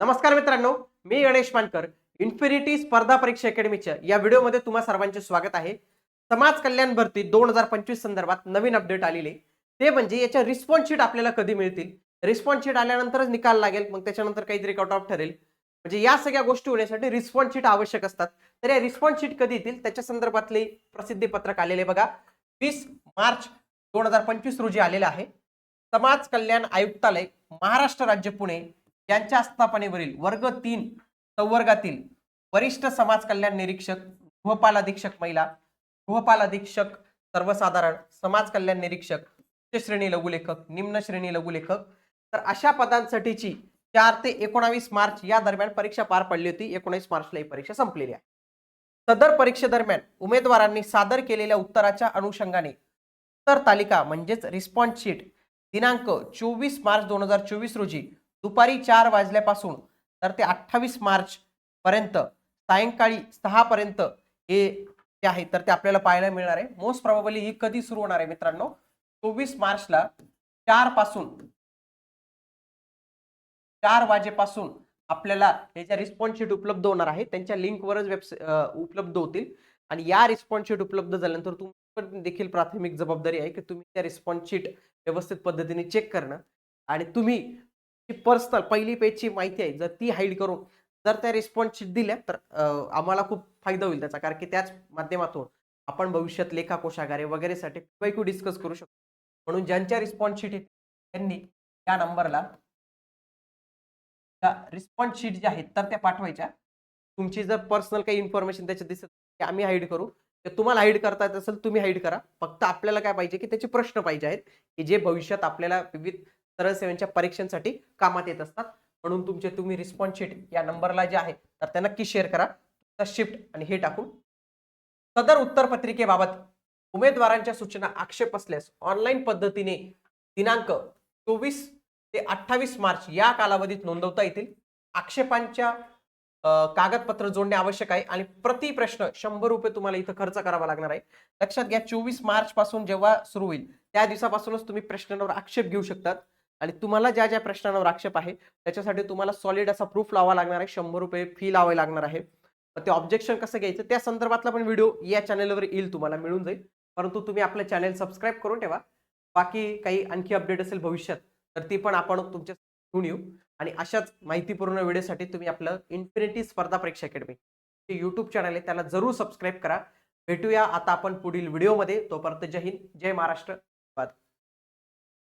नमस्कार मित्रांनो मी गणेश मानकर इन्फिनिटी स्पर्धा परीक्षा अकॅडमीच्या या व्हिडिओमध्ये तुम्हा सर्वांचे स्वागत आहे. समाज कल्याण भरती दोन हजार पंचवीस संदर्भात नवीन अपडेट आलेले. ते म्हणजे याच्या रिस्पॉन्स शीट आपल्याला कधी मिळतील? रिस्पॉन्स शीट आल्यानंतरच निकाल लागेल मग त्याच्यानंतर काहीतरी कट ऑफ ठरेल. म्हणजे या सगळ्या गोष्टी होण्यासाठी रिस्पॉन्स शीट आवश्यक असतात. तर या रिस्पॉन्स शीट कधी येतील? त्याच्या संदर्भातले प्रसिद्धी पत्रक आलेले बघा. वीस मार्च दोन हजार पंचवीस रोजी आलेलं आहे. समाज कल्याण आयुक्तालय महाराष्ट्र राज्य पुणे. यांच्या आस्थापनेवरील वर्ग तीन संवर्गातील वरिष्ठ समाज कल्याण निरीक्षक गृहपाल अधीक्षक महिला गृहपाल अधीक्षक सर्वसाधारण समाज कल्याण निरीक्षक उच्च श्रेणी लघुलेखक निम्न श्रेणी लघुलेखक. तर अशा पदांसाठीची चार ते एकोणावीस मार्च या दरम्यान परीक्षा पार पडली होती. एकोणीस मार्चला ही परीक्षा संपलेली आहे. सदर परीक्षेदरम्यान उमेदवारांनी सादर केलेल्या उत्तराच्या अनुषंगाने उत्तर तालिका म्हणजेच रिस्पॉन्स शीट दिनांक चोवीस मार्च दोन हजार चोवीस रोजी दुपारी चार वाजल्यापासून तर ते अठ्ठावीस मार्च पर्यंत सायंकाळी सहा पर्यंत हे जे आहे तर ते आपल्याला पाहायला मिळणार आहे. मोस्ट प्रॉबली ही कधी सुरू होणार आहे मित्रांनो? चोवीस मार्चला चारपासून चार वाजेपासून आपल्याला याच्या रिस्पॉन्स शीट उपलब्ध होणार आहे त्यांच्या लिंकवरच वेबसाईट उपलब्ध होतील. आणि या रिस्पॉन्स शीट उपलब्ध झाल्यानंतर तुमची देखील प्राथमिक जबाबदारी आहे की तुम्ही त्या रिस्पॉन्स शीट व्यवस्थित पद्धतीने चेक करणं. आणि तुम्ही पर्सनल पहिली पेजची माहिती आहे जर ती हाईड करून जर त्या रिस्पॉन्स दिल्या तर आम्हाला खूप फायदा होईल त्याचा. कारण की त्याच माध्यमातून आपण भविष्यात लेखा कोशागारे वगैरेसाठी क्यू डिस्कस करू शकतो. म्हणून ज्यांच्या रिस्पॉन्स शीट त्यांनी त्या नंबरला रिस्पॉन्स शीट ज्या आहेत तर त्या पाठवायच्या. तुमची जर पर्सनल काही इन्फॉर्मेशन त्याच्यात दिसत की आम्ही हाईड करू. तर तुम्हाला हाईड करता येत असेल तुम्ही हाईड करा. फक्त आपल्याला काय पाहिजे की त्याचे प्रश्न पाहिजे आहेत की जे भविष्यात आपल्याला विविध सरळ सेवांच्या परीक्षांसाठी कामात येत असतात. म्हणून तुमचे तुम्ही रिस्पॉन्स शीट या नंबरला जे आहे तर त्या नक्की शेअर करा. शिफ्ट आणि हे टाकून. सदर उत्तरपत्रिकेबाबत उमेदवारांच्या सूचना आक्षेप असल्यास ऑनलाईन पद्धतीने दिनांक चोवीस ते अठ्ठावीस मार्च या कालावधीत नोंदवता येतील. आक्षेपांच्या कागदपत्र जोडणे आवश्यक आहे आणि प्रति प्रश्न शंभर रुपये तुम्हाला इथं खर्च करावा लागणार आहे. लक्षात घ्या चोवीस मार्च पासून जेव्हा सुरू होईल त्या दिवसापासूनच तुम्ही प्रश्नांवर आक्षेप घेऊ शकतात. आणि तुम्हाला ज्या ज्या प्रश्नांवर आक्षेप आहे त्याच्यासाठी तुम्हाला सॉलिड असा प्रूफ लावा लागणार आहे शंभर रुपये फी लावावी लागणार आहे. ते ऑब्जेक्शन कसं घ्यायचं त्या संदर्भातला पण व्हिडिओ या चॅनलवर येईल तुम्हाला मिळून जाईल. परंतु तुम्ही आपलं चॅनल सबस्क्राईब करून ठेवा. बाकी काही आणखी अपडेट असेल भविष्यात तर ती पण आपण तुमच्या घेऊन येऊ. आणि अशाच माहितीपूर्ण व्हिडिओसाठी तुम्ही आपलं इन्फिनिटी स्पर्धा परीक्षा अकॅडमी हे यूट्यूब चॅनल आहे त्याला जरूर सबस्क्राईब करा. भेटूया आता आपण पुढील व्हिडिओमध्ये तोपर्यंत जय हिंद जय महाराष्ट्र.